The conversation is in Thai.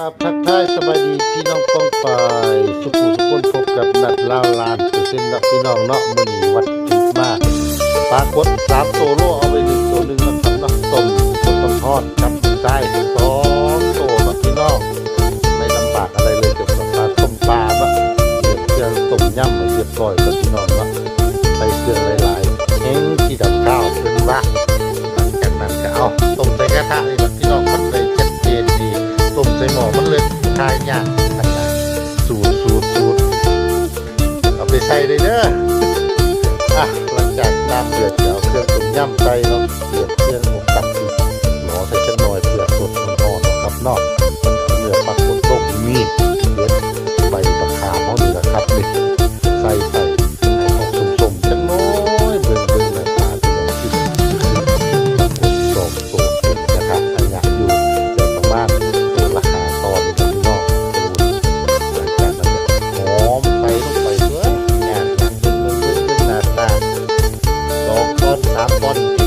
ครับทักทายสบายดีพี่น้องกองปายสุขุสุคนพบกับนัดลาวลานเปอร์เซ็นนักพี่น้องเนาะมือนี้วัดจุดมาปรากฏสามโตโลเอาไปหนึ่งตัวหนึ่งนะครับเนาะต้มต้มต้มทอดกับได้สองโตนะพี่น้องไม่ลำบากอะไรเลยเกี่ยวกับกาต้มปลาเนาะเกี่ยวเครื่องต้มยำให้เรียบร้อยกับพี่น้องเนาะใส่เครื่องหลายๆแห้งที่ดับข้าวเป็นว่าจากนั้นก็เอา ส่หมอมันเลยทายยากขนาดสูตรสูตรสูตรเอาไปใส่เลยเด้ออะหลังจากน้ำเดือดจะเอาเครื่องต้มยำใส่เนาะเดือดเครื่องผมตักสิหมอใส่จังหน่อยเผื่อสดมันอ่อนนะครับเนอกเนื้อปักคนตกมี ดสามบอ